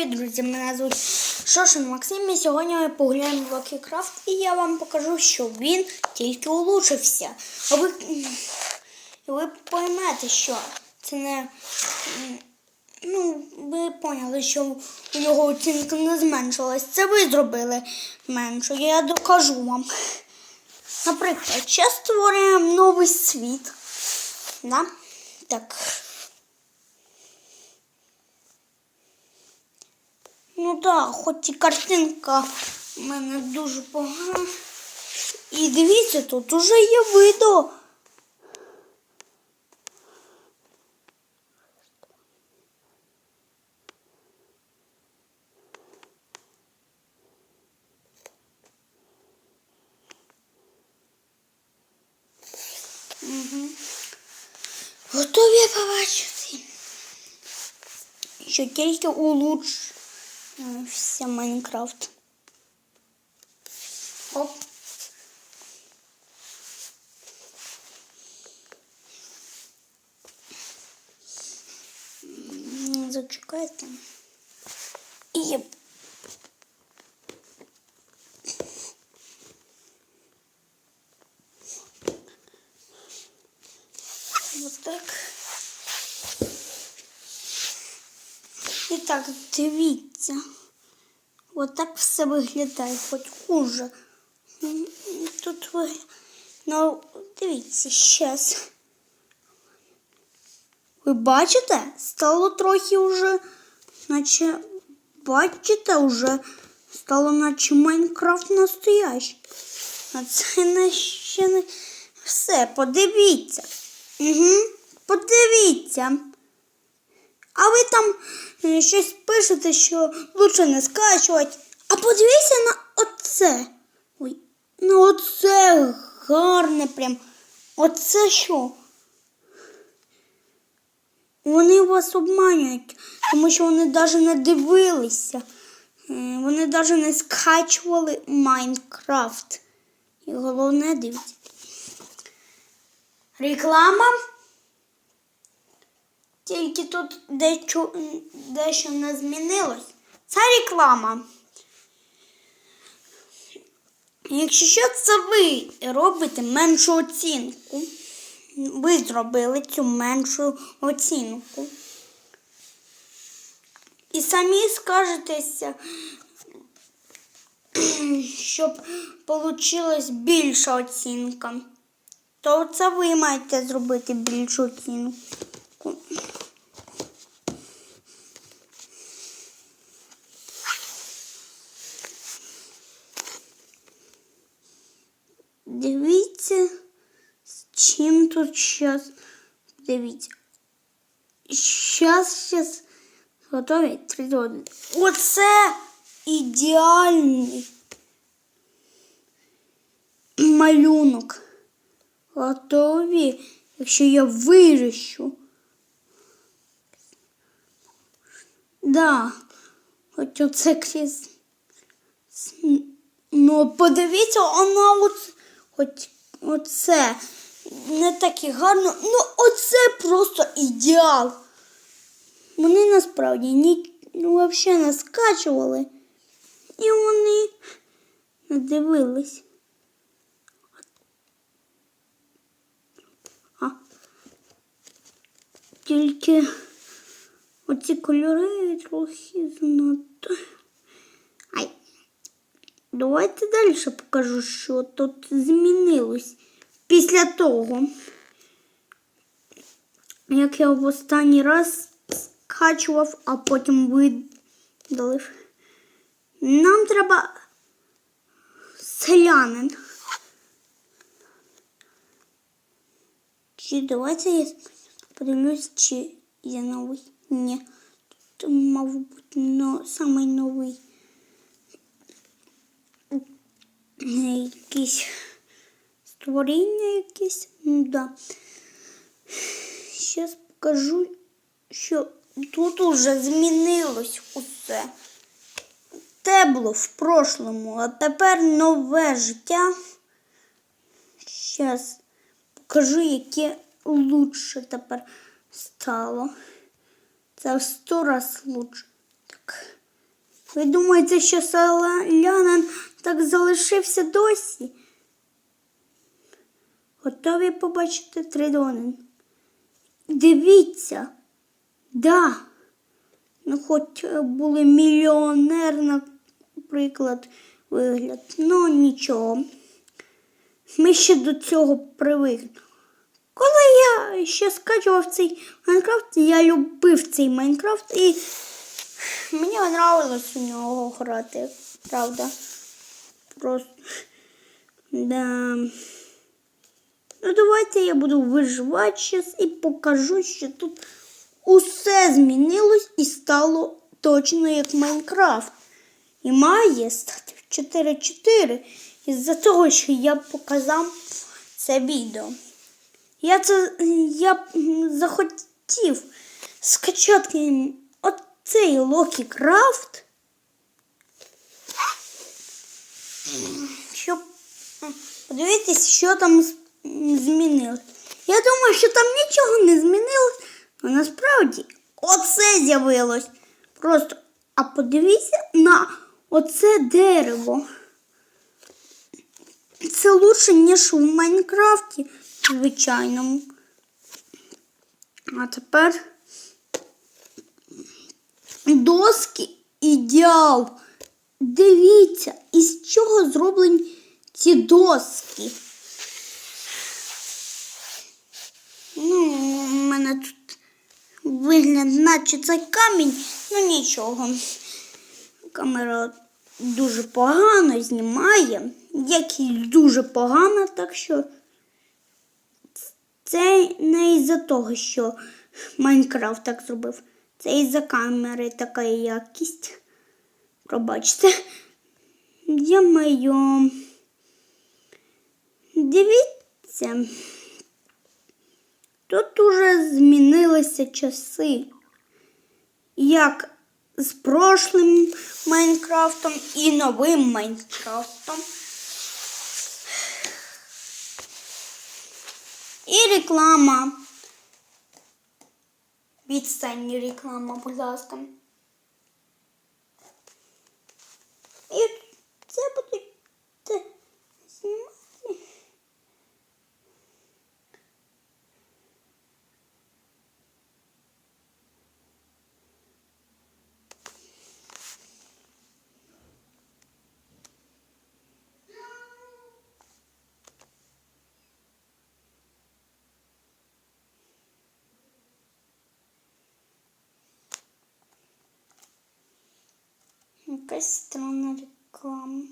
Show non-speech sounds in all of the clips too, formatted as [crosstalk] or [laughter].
Привіт, друзі! Мене звуть Шошин Максим. І сьогодні ми погуляємо в Craft і я вам покажу, що він тільки улучшився. А ви, ви поймете, що це не. Ну, ви поняли, що у нього оцінка не зменшилась. Це ви зробили менше. Я докажу вам. Наприклад, зараз створюємо новий світ. Да? Так. Ну так, хоч і картинка в мене дуже погана. І дивіться, тут уже є видео. Угу. Готові побачити, що тільки улучшився Майнкрафт. Оп. Зачекайте. І Вот так. І так, дивіться. От так все виглядає, хоч хуже. Тут ви. Ну, дивіться, щас. Ви бачите? Стало трохи вже, наче, бачите, вже стало наче Майнкрафт настоящий. А це не ще не все. Подивіться. Угу. Подивіться. А ви там щось пишете, що лучше не скачувати. А подивіться на оце. Ой, на оце гарне прям. Оце що? Вони вас обманюють, тому що вони навіть не дивилися. Е, Вони навіть не скачували Майнкрафт. І головне дивіться. Реклама. Тільки тут дещо, дещо не змінилось. Це реклама. Якщо що, це ви робите меншу оцінку. Ви зробили цю меншу оцінку. І самі скажетеся, щоб вийшла більша оцінка то це ви маєте зробити більшу оцінку. Дивіться, з чим тут зараз. Дивіться. Щас, щас. Готові? Три, два, один. Оце ідеальний малюнок готові, якщо я вирішу. Да, хоч оце крізь. Ну, подивіться, вона от, хоч оце не таке гарно. Ну, оце просто ідеал. Вони насправді ні, ну, взагалі не скачували. І вони не дивились. Тільки оці кольори трохи занадто. Ай. Давайте далі покажу, що тут змінилось після того, як я в останній раз скачував, а потім видалив. Нам треба селянин. Чи давайте я подивлюсь, чи є новий. Ні. Тут, мав бути но, самий новий. Якісь створіння якісь. Ну да. Зараз покажу, що тут уже змінилось усе. Те було в прошлому, а тепер нове життя. Зараз покажу, яке лучше тепер стало. Це в сто раз лучше. Так. Ви думаєте, що селянин так залишився досі? Готові побачити тридонин? Дивіться, да. Ну, хоч е, були мільйонер, наприклад, вигляд. Ну, нічого. Ми ще до цього привикли. Коли я ще скачував цей Майнкрафт, я любив цей Майнкрафт і мені нравилось у нього грати, правда. Просто. Да. Ну, давайте я буду виживати зараз і покажу, що тут усе змінилось і стало точно як Майнкрафт. І має стати в 4.4 із-за того, що я показав це відео. Я це я захотів скачати оцей Локі Крафт, щоб подивитись, що там з- змінилось. Я думаю, що там нічого не змінилось, але насправді оце з'явилось. Просто, а подивіться на оце дерево. Це лучше, ніж в Майнкрафті звичайному. А тепер доски ідеал. Дивіться, із чого зроблені ці доски. Ну, у мене тут вигляд, наче це камінь, ну нічого. Камера дуже погано знімає, як дуже погано, так що це не із-за того, що Майнкрафт так зробив. Це із-за камери така якість. Пробачте. Я маю. Дивіться. Тут уже змінилися часи. Як з прошлим Майнкрафтом і новим Майнкрафтом. І реклама. Відстань реклама, будь ласка. І це буде те знімати. Якась странна реклама.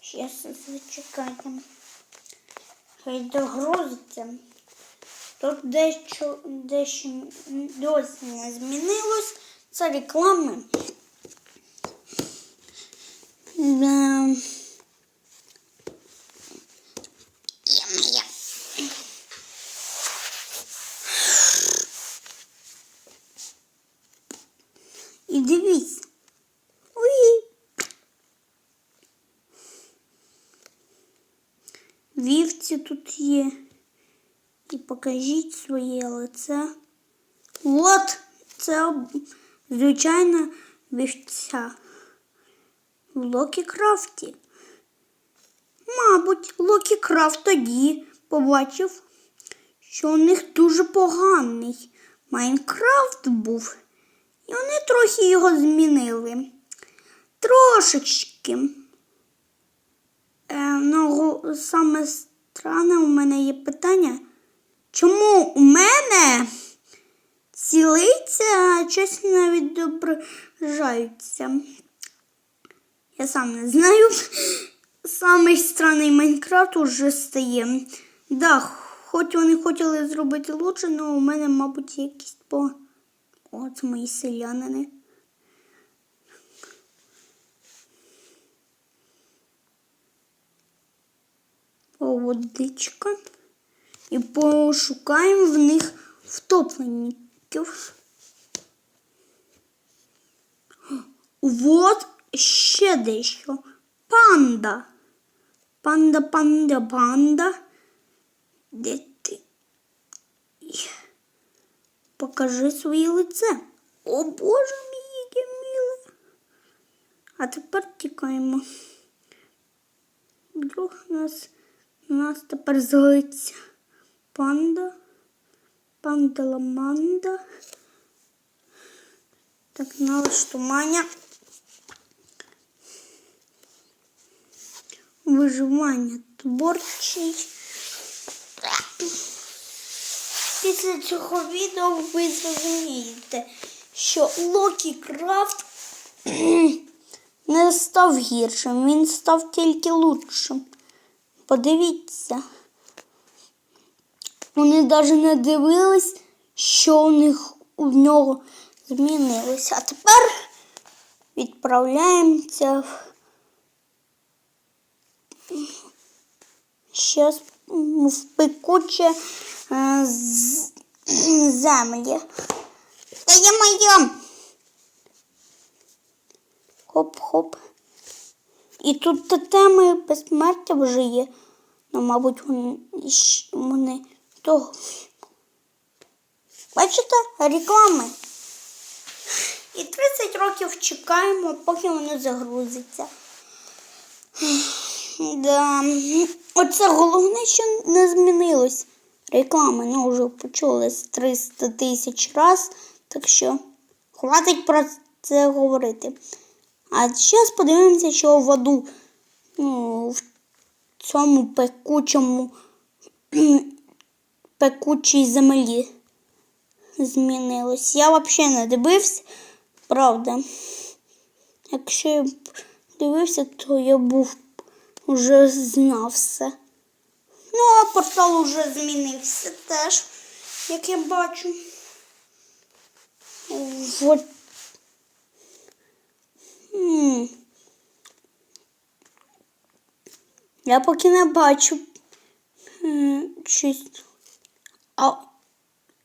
Сейчас зачекайте. Хай догрузиться. Тут дещо, дещо досі не змінилось. Це реклами. Да. І дивіться. Ой. Вівці тут є. І покажіть своє лице. От це звичайна вівця Локі Крафті. Мабуть, Локі Крафт тоді побачив, що у них дуже поганий Майнкрафт був, і вони трохи його змінили. Трошечки. Е, ну, саме странне у мене є питання. Чому у мене ці лиця щось не відображаються? Я сам не знаю. Самий странний Майнкрафт уже стає. Да, хоч вони хотіли зробити лучше, але у мене, мабуть, якісь по. О, це мої селянини. Водичка. І пошукаємо в них втопленників. Вот ще дещо. Панда. Панда, панда, панда. Де ти? Покажи своє лице. О Боже мій, яке миле. А тепер тікаємо. Вдруг нас, нас тепер злиться. Панда. Панда ламанда. Так, налаштування. Виживання творчий. Після цього відео ви зрозумієте, що Локі Крафт [clears throat] не став гіршим, він став тільки лучшим. Подивіться. Вони навіть не дивились, що у них у нього змінилося. А тепер відправляємося в Щас в пекуче е, землі. Та є моя. Хоп-хоп. І тут теми безсмертя вже є. Ну, мабуть, вони, того. Бачите, реклами. І 30 років чекаємо, поки вони загрузяться. Да. Оце головне, що не змінилось. Реклами, ну, вже почули з 300 тисяч раз, так що хватить про це говорити. А зараз подивимося, що в аду, ну, в цьому пекучому, [clears throat] пекучій землі змінилось. Я взагалі не дивився, правда. Якщо я дивився, то я був вже знав все. Ну, а портал уже змінився теж, як я бачу. Вот. Я поки не бачу щось. А,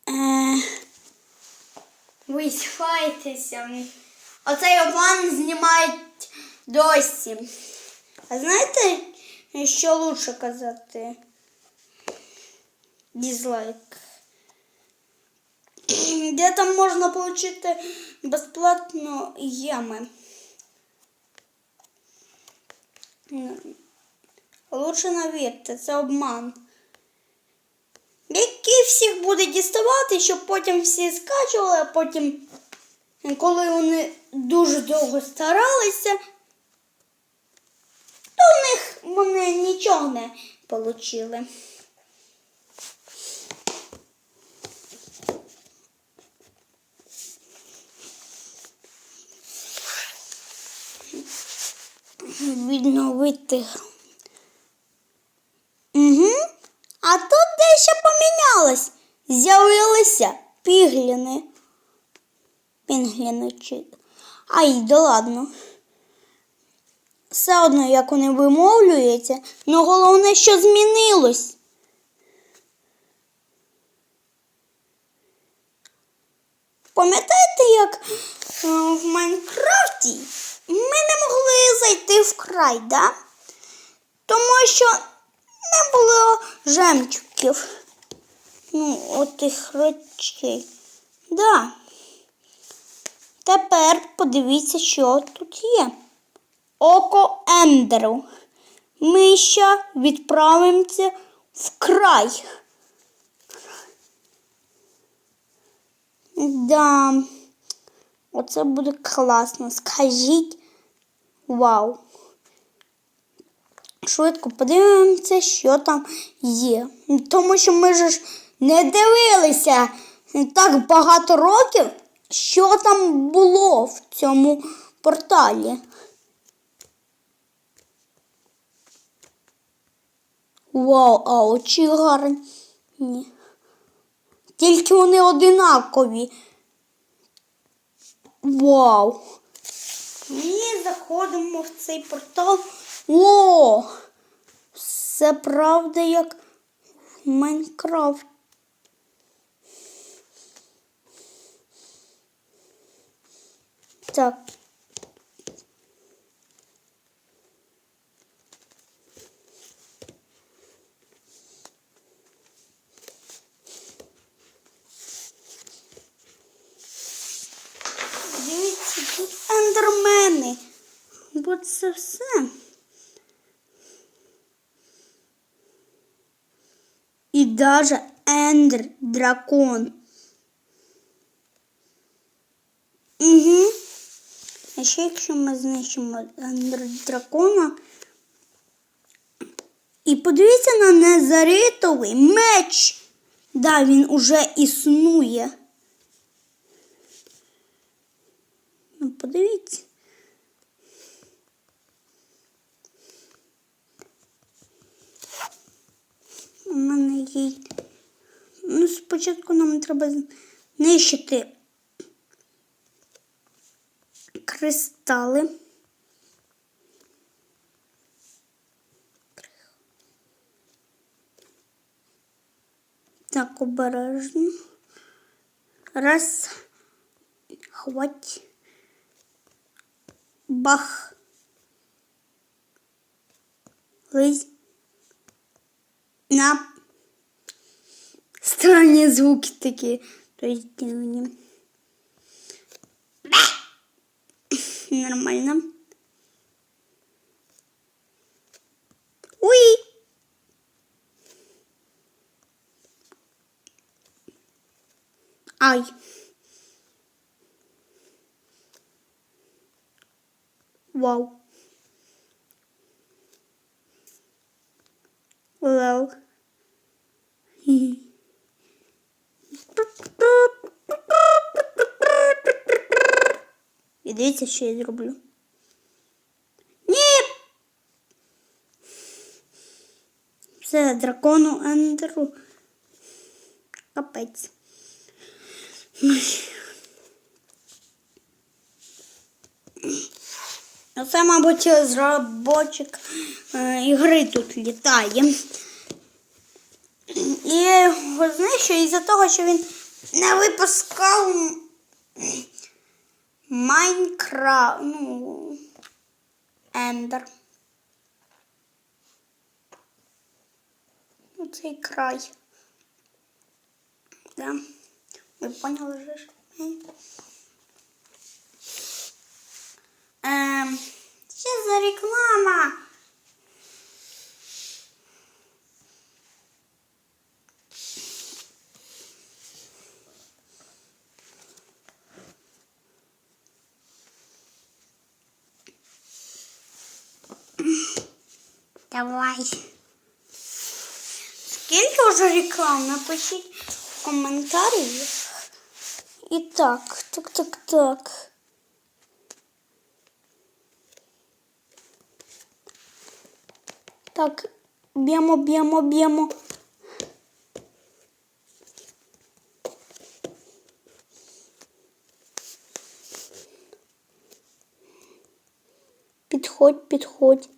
е, ви схвайтеся. Оцей обман знімають досі. А знаєте, що лучше казати? Дізлайк. [clears throat] Де там можна отримати безплатно єми? М, Лучше не вірте, це обман. Який всіх буде діставати, щоб потім всі скачували, а потім, коли вони дуже довго старалися, в них вони нічого не отримали. Відновити. Угу. А тут дещо помінялось. З'явилися пігліни. Пінгіни чи. Ай, да ладно все одно, як вони вимовлюються, але головне, що змінилось. Пам'ятаєте, як е, в Майнкрафті ми не могли зайти в край, да? Тому що не було жемчуків. Ну, отих речей. Да. Тепер подивіться, що тут є. Око Ендеру. Ми ще відправимося в край. Да. Оце буде класно. Скажіть. Вау. Швидко подивимося, що там є. Тому що ми ж не дивилися так багато років, що там було в цьому порталі. Вау, а очі гарні. Тільки вони одинакові. Вау. Ми заходимо в цей портал. О! Все правда, як в Майнкрафт. Так. мабуть, це все. І даже Ендер дракон. Угу. А ще якщо ми знищимо Ендер дракона. І подивіться на незаритовий меч. Да, він уже існує. Ну, подивіться. У мене є. Ну, спочатку нам треба знищити кристали. Так, обережно. Раз. Хвать. Бах. Лизь. На. Странні звуки такі. Розділені. Нормально. Уй! Ай. Вау. Хі-хі. І дивіться, що я зроблю. Ні! Все, дракону Ендеру. Капець. Це, мабуть, розробочик е, ігри тут літає. І я його знищую із-за того, що він не випускав Майнкрафт, ну, Ендер. Ну, цей край. Да. Ви поняли же Ем, що за реклама? Давай. Скільки вже реклам? Напишіть в коментарі. І так, так, так, так. Так, б'ємо, б'ємо, б'ємо. Підходь, підходь.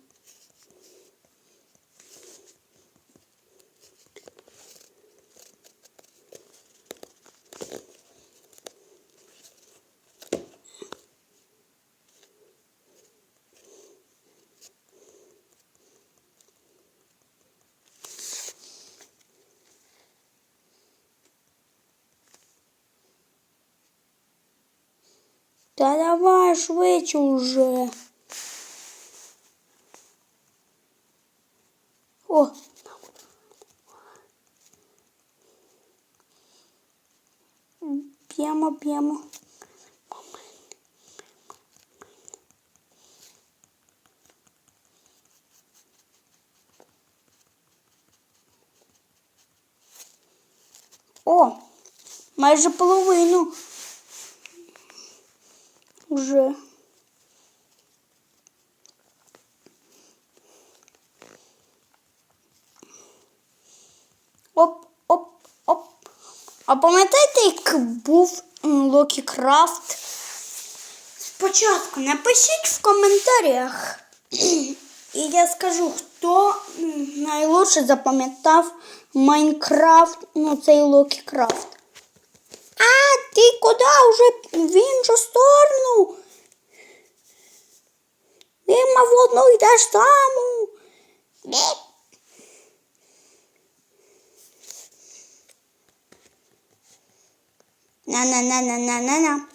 Та давай швидше уже. О. П'ємо, п'ємо. О, майже половину. Уже. Оп, оп, оп. А пам'ятаєте, як був Локі Крафт? Спочатку напишіть в коментарях. [clears throat] І я скажу, хто найлучше запам'ятав Майнкрафт, ну цей Локі Крафт. Ти куди вже в іншу сторону? Дима в одну йдеш саму. На-на-на-на-на-на-на.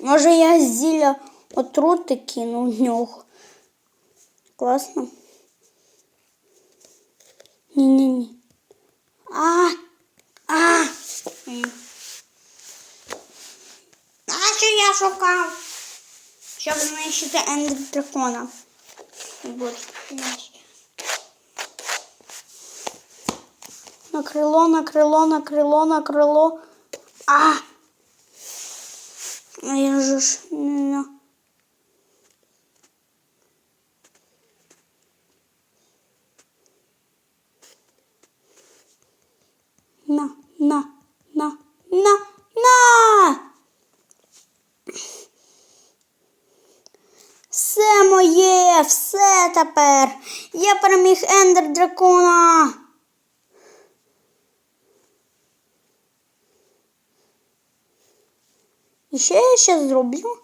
Може я зілля отрути кину в нього. Класно. Ні-ні-ні. А, а. М. А що я шукав? Щоб знищити ендер дракона. Будь, знаєш. На крило, на крило, на крило, на крило. А! А я же ж не. На, на, на, на, на! Все моє, все тепер. Я переміг ендер дракона. І що я ще зроблю?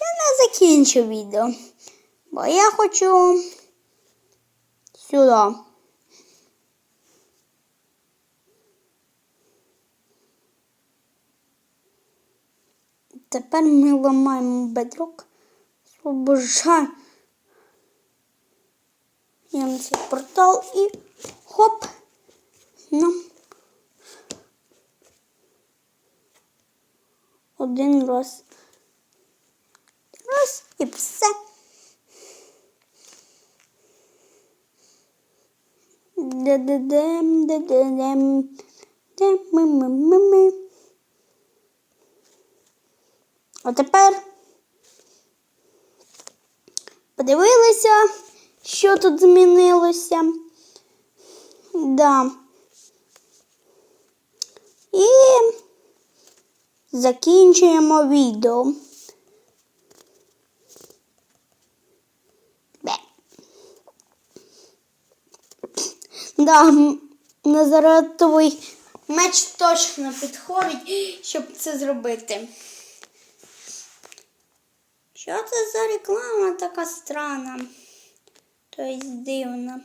Я не закінчу відео, бо я хочу сюди. Тепер ми ламаємо бедрок. Освобождаємо на цей портал і хоп. Нам один раз. Раз і все. Де-де-дем, де-де-дем, де-ми-ми-ми-ми. А тепер подивилися, що тут змінилося. Да. І закінчуємо відео. Да, м, Назаретовий меч точно підходить, щоб це зробити. Що це за реклама така странна? Тобто дивна.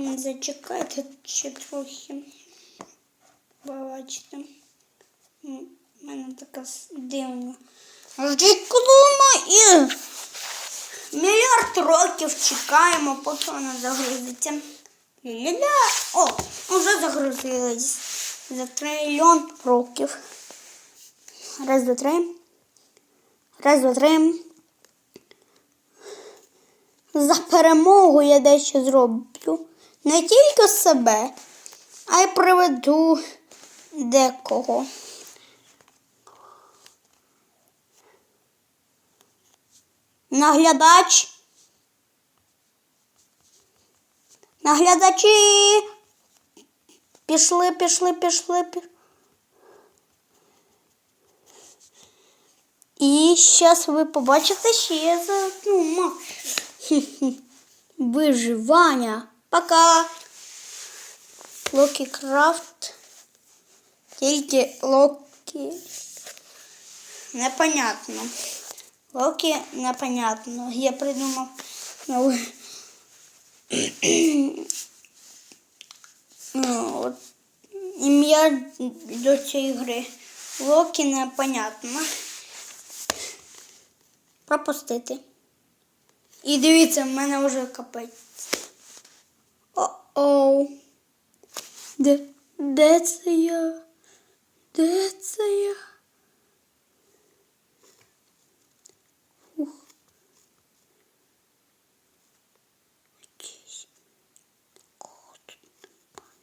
Зачекайте ще трохи. Бачите. У мене така дивна. Реклама і мільярд років чекаємо, поки вона загрузиться. Ля-ля-ля. О, вже загрузилась. За трильйон років. Раз, два, три. Раз, два, три. За перемогу я дещо зроблю. Не тільки себе, а й приведу декого. Наглядач. Наглядачі. Пішли, пішли, пішли. пі- І зараз ви побачите ще за одну. [laughs] Виживання. Пока. Локі Крафт. Тільки Локі. Непонятно. Локі непонятно. Я придумав новий. [clears throat] Ну, ім'я до цієї гри. Локі непонятно. Пропустити. І дивіться, в мене вже капець. О-оу. Де, де це я? Де це я? Ух. Якийсь. Кого тут немає?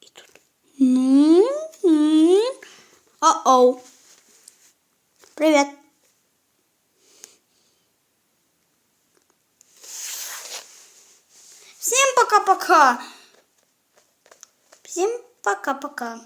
І тут. Ну, м. О-оу. Привіт. Всем пока-пока. Всем пока-пока.